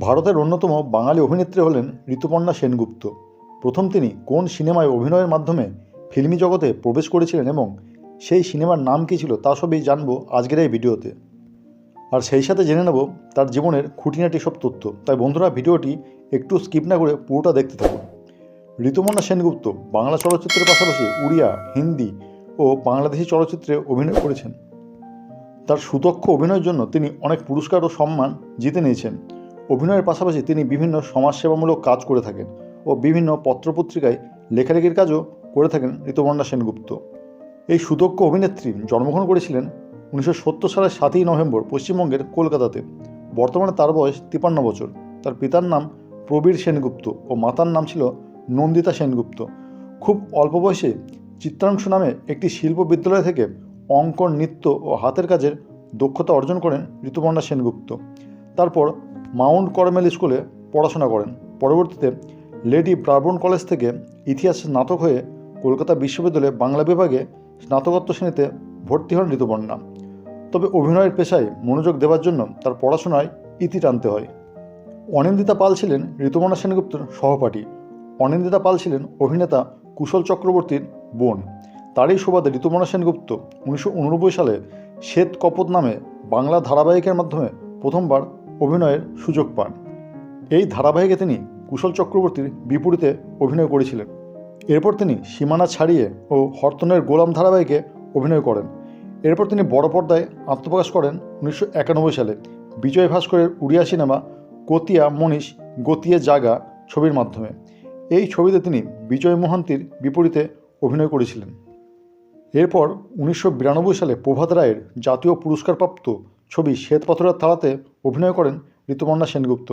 ভারতের অন্যতম বাঙালি অভিনেত্রী হলেন ঋতুপর্ণা সেনগুপ্ত। প্রথম তিনি কোন সিনেমায় অভিনয়ের মাধ্যমে ফিল্মি জগতে প্রবেশ করেছিলেন এবং সেই সিনেমার নাম কী ছিল তা সবই জানব আজকের এই ভিডিওতে। আর সেই সাথে জেনে নেব তার জীবনের খুঁটিনাটি সব তথ্য। তাই বন্ধুরা, ভিডিওটি একটু স্কিপ না করে পুরোটা দেখতে থাকুন। ঋতুপর্ণা সেনগুপ্ত বাংলা চলচ্চিত্রের পাশাপাশি উড়িয়া, হিন্দি ও বাংলাদেশি চলচ্চিত্রে অভিনয় করেছেন। তার সুদক্ষ অভিনয়ের জন্য তিনি অনেক পুরস্কার ও সম্মান জিতে নিয়েছেন। অভিনয়ের পাশাপাশি তিনি বিভিন্ন সমাজসেবামূলক কাজ করে থাকেন ও বিভিন্ন পত্রপত্রিকায় লেখালেখির কাজও করে থাকেন ঋতুপর্ণা সেনগুপ্ত। এই সুদক্ষ অভিনেত্রী জন্মগ্রহণ করেছিলেন উনিশশো সত্তর সালের সাতই নভেম্বর পশ্চিমবঙ্গের কলকাতাতে। বর্তমানে তার বয়স তিপান্ন বছর। তার পিতার নাম প্রবীর সেনগুপ্ত ও মাতার নাম ছিল নন্দিতা সেনগুপ্ত। খুব অল্প বয়সে চিত্রাংশ নামে একটি শিল্প বিদ্যালয় থেকে অঙ্কন, নৃত্য ও হাতের কাজের দক্ষতা অর্জন করেন ঋতুপর্ণা সেনগুপ্ত। তারপর মাউন্ট করমেল স্কুলে পড়াশোনা করেন। পরবর্তীতে লেডি ব্রাবন কলেজ থেকে ইতিহাস স্নাতক হয়ে কলকাতা বিশ্ববিদ্যালয়ে বাংলা বিভাগে স্নাতকোত্তর শ্রেণীতে ভর্তি হন ঋতুপর্ণা। তবে অভিনয়ের পেশায় মনোযোগ দেওয়ার জন্য তার পড়াশোনায় ইতি টানতে হয়। অনিন্দিতা পাল ছিলেন ঋতুপর্ণা সেনগুপ্তর সহপাঠী। অনিন্দিতা পাল ছিলেন অভিনেতা কুশল চক্রবর্তীর বোন। তারই সুবাদে ঋতুপর্ণা সেনগুপ্ত উনিশশো উননব্বই সালে শ্বেত কপত নামে বাংলা ধারাবাহিকের মাধ্যমে প্রথমবার অভিনয়ের সুযোগ পান। এই ধারাবাহিকে তিনি কুশল চক্রবর্তীর বিপরীতে অভিনয় করেছিলেন। এরপর তিনি সীমানা ছাড়িয়ে ও হরতনের গোলাম ধারাবাহিকে অভিনয় করেন। এরপর তিনি বড় পর্দায় আত্মপ্রকাশ করেন উনিশশো একানব্বই সালে। বিজয় ভাস্করের উড়িয়া সিনেমা কতিয়া মনীষ, গতিয়ে জাগা ছবির মাধ্যমে। এই ছবিতে তিনি বিজয় মোহান্তির বিপরীতে অভিনয় করেছিলেন। এরপর উনিশশো বিরানব্বই সালে প্রভাত রায়ের জাতীয় পুরস্কারপ্রাপ্ত ছবি শ্বেতপাথরের তালাতে অভিনয় করেন ঋতুপর্ণা সেনগুপ্ত।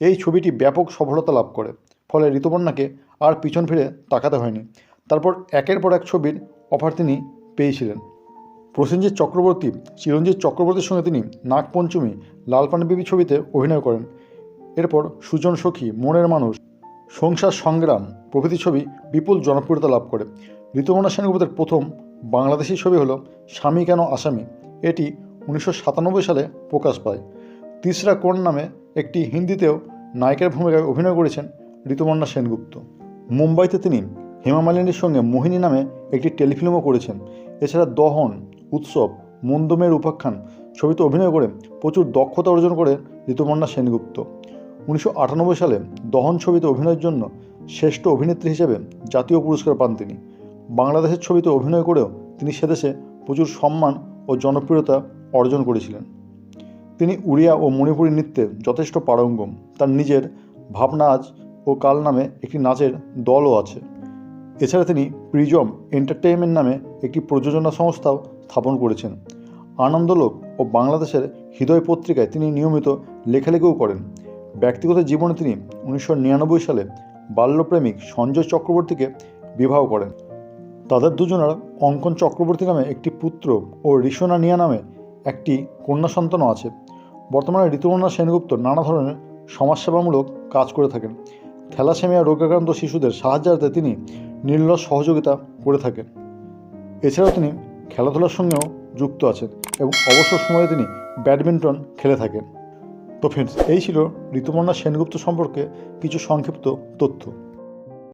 এই ছবিটি ব্যাপক সফলতা লাভ করে, ফলে ঋতুপর্ণাকে আর পিছন ফিরে তাকাতে হয়নি। তারপর একের পর এক ছবির অফার তিনি পেয়েছিলেন। প্রসেনজিৎ চক্রবর্তী চিরঞ্জিত চক্রবর্তীর সঙ্গে তিনি নাগপঞ্চমী লালপান বিবি ছবিতে অভিনয় করেন। এরপর সুজন সখী, মনের মানুষ, সংসার সংগ্রাম প্রভৃতি ছবি বিপুল জনপ্রিয়তা লাভ করে। ঋতুপর্ণা সেনগুপ্তের প্রথম বাংলাদেশি ছবি হলো স্বামী কেন আসামি? এটি উনিশশো সাতানব্বই সালে প্রকাশ পায়। তিসরা কোণ নামে একটি হিন্দিতেও নায়কের ভূমিকায় অভিনয় করেছেন ঋতুপর্ণা সেনগুপ্ত। মুম্বাইতে তিনি হেমা মালিনীর সঙ্গে মোহিনী নামে একটি টেলিফিল্মও করেছেন। এছাড়া দহন, উৎসব মন্দমের উপাখ্যান ছবিতে অভিনয় করে প্রচুর দক্ষতা অর্জন করে ঋতুপর্ণা সেনগুপ্ত। উনিশশো আটানব্বই সালে দহন ছবিতে অভিনয়ের জন্য শ্রেষ্ঠ অভিনেত্রী হিসেবে জাতীয় পুরস্কার পান তিনি। বাংলাদেশের ছবিতে অভিনয় করেও তিনি সেদেশে প্রচুর সম্মান ও জনপ্রিয়তা অর্জন করেছিলেন। তিনি উড়িয়া ও মণিপুরী নৃত্যে যথেষ্ট পারঙ্গম। তার নিজের ভাবনাজ ও কাল নামে একটি নাচের দলও আছে। এছাড়া তিনি প্রিজম এন্টারটেইনমেন্ট নামে একটি প্রযোজনা সংস্থাও স্থাপন করেছেন। আনন্দলোক ও বাংলাদেশের হৃদয় পত্রিকায় তিনি নিয়মিত লেখালেখিও করেন। ব্যক্তিগত জীবনে তিনি উনিশশো নিরানব্বই সালে বাল্যপ্রেমিক সঞ্জয় চক্রবর্তীকে বিবাহ করেন। তাদের দুজনের অঙ্কন চক্রবর্তী নামে একটি পুত্র ও ঋষণা নিয়া নামে একটি কন্যা সন্তানও আছে। বর্তমানে ঋতুপর্ণা সেনগুপ্ত নানা ধরনের সমাজসেবামূলক কাজ করে থাকেন। থ্যালাসেমিয়া, রোগাক্রান্ত শিশুদের সাহায্যার্থে তিনি নির্লস সহযোগিতা করে থাকেন। এছাড়াও তিনি খেলাধুলার সঙ্গেও যুক্ত আছেন এবং অবসর সময়ে তিনি ব্যাডমিন্টন খেলে থাকেন। তো ফ্রেন্ডস এই ছিল ঋতুপর্ণা সেনগুপ্ত সম্পর্কে কিছু সংক্ষিপ্ত তথ্য।